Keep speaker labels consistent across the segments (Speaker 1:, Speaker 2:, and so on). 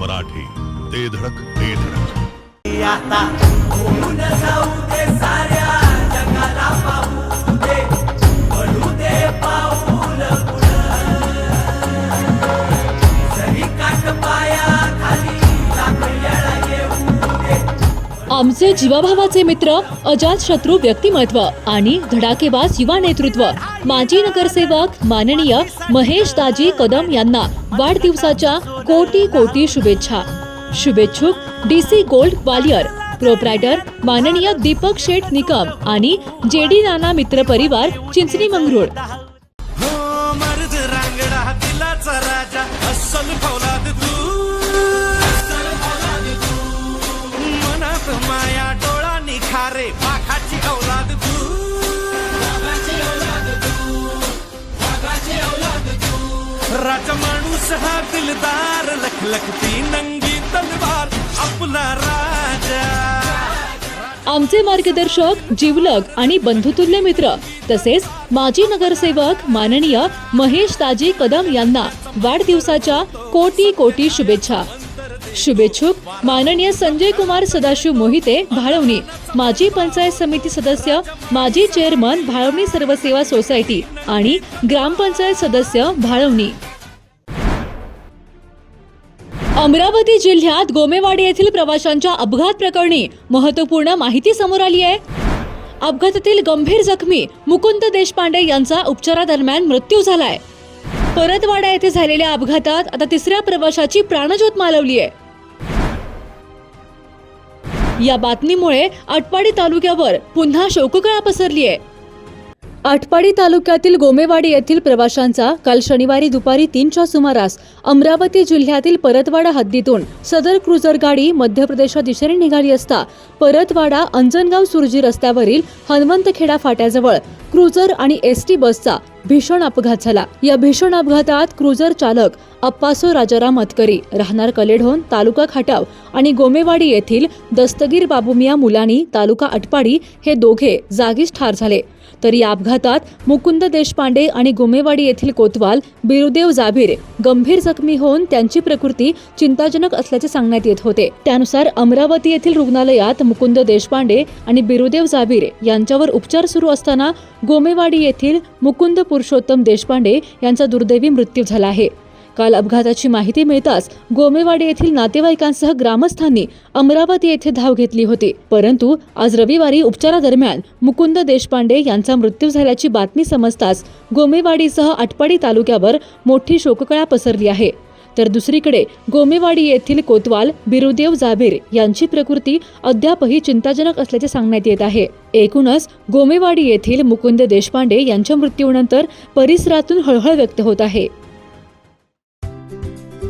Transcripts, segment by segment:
Speaker 1: मराठी. ते धडक ते धडक.
Speaker 2: आता जाऊ दे सारे.
Speaker 3: आमचे जीवाभावाचे मित्र अजात शत्रू व्यक्तिमत्व आणि धडाकेबाज युवा नेतृत्व. माजी नगरसेवक माननीय महेश दाजी कदम यांना वाढदिवसाच्या कोटी कोटी शुभेच्छा. शुभेच्छुक डीसी गोल्ड ग्वालियर प्रोप्रायटर माननीय दीपक शेठ निकम आणि जेडी नाना मित्र परिवार चिंचणी मंगरुळ.
Speaker 4: निखारे पाखाची औलाद तू. राजा माणूस हा दिलदार लखलखती नंगी तलवार आपला राजा.
Speaker 3: आमचे मार्गदर्शक जीवलग आणि बंधुतुल्य मित्र तसेच माजी नगरसेवक माननीय महेश ताजी कदम यांना वाढदिवसाच्या कोटी कोटी शुभेच्छा. शुभेच्छुक. माननीय संजय कुमार सदाशिव मोहिते भाळवणी. माजी पंचायत समिती सदस्य माजी चेअरमन भाळवणी सर्वसेवा सोसायटी आणि ग्रामपंचायत सदस्य भाळवणी. अमरावती जिल्ह्यात गोमेवाडी येथील प्रवाशांच्या अपघात प्रकरणी महत्त्वपूर्ण माहिती समोर आली आहे. अपघातातील गंभीर जखमी मुकुंद देशपांडे यांचा उपचारादरम्यान मृत्यू झालाय. परतवाडा येथे झालेल्या अपघातात आता तिसऱ्या प्रवाशाची प्राणज्योत मालवली आहे. या बातमीमुळे आटपाडी तालुक्यावर पुन्हा शोककळा पसरली आहे आटपाडी तालुक्यातील गोमेवाडी येथील प्रवाशांचा काल शनिवारी दुपारी तीनच्या सुमारास अमरावती जिल्ह्यातील परतवाडा हद्दीतून सदर क्रुझर गाडी मध्य प्रदेशच्या दिशेने निघाली असता परतवाडा अंजनगाव सुरजी रस्त्यावरील हनुमंतखेडा फाट्याजवळ क्रुझर आणि एस टी बसचा भीषण अपघात झाला. या भीषण अपघातात क्रुझर चालक अप्पासो राजाराम मतकरी राहणार कलेढोन तालुका खाटाव आणि गोमेवाडी येथील दस्तगीर बाबुमिया मुलानी तालुका अटपाडी हे दोघे जागीच ठार झाले. तर या अपघातात मुकुंद देशपांडे आणि गोमेवाडी येथील कोतवाल बिरुदेव जाभीर गंभीर जखमी होऊन त्यांची प्रकृती चिंताजनक असल्याचे सांगण्यात येत होते. त्यानुसार अमरावती येथील रुग्णालयात मुकुंद देशपांडे आणि बिरुदेव जाभीर यांच्यावर उपचार सुरू असताना गोमेवाडी येथील मुकुंद पुरुषोत्तम देशपांडे यांचा दुर्दैवी मृत्यू झाला आहे. काल अपघाताची माहिती मिळताच गोमेवाडी येथील नातेवाईकांसह ग्रामस्थांनी अमरावती येथे धाव घेतली होती. परंतु आज रविवारी उपचारादरम्यान मुकुंद देशपांडे यांचा मृत्यू झाल्याची बातमी समजताच गोमेवाडीसह आटपाडी तालुक्यावर मोठी शोककळा पसरली आहे. तर दुसरीकडे गोमेवाडी येथील कोतवाल बिरुदेव जाबीर यांची प्रकृती अद्यापही चिंताजनक असल्याचे सांगण्यात येत आहे. एकूणच गोमेवाडी येथील मुकुंद देशपांडे यांच्या मृत्यूनंतर परिसरातून हळहळ व्यक्त होत आहे.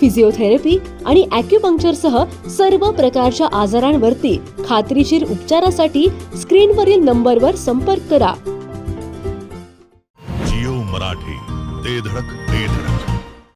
Speaker 3: फिजिओथेरपी आणि अॅक्युपंक्चरसह सर्व प्रकारच्या आजारांवरती खात्रीशीर उपचारासाठी स्क्रीनवरील नंबरवर संपर्क करा. जिओ मराठी ते धडक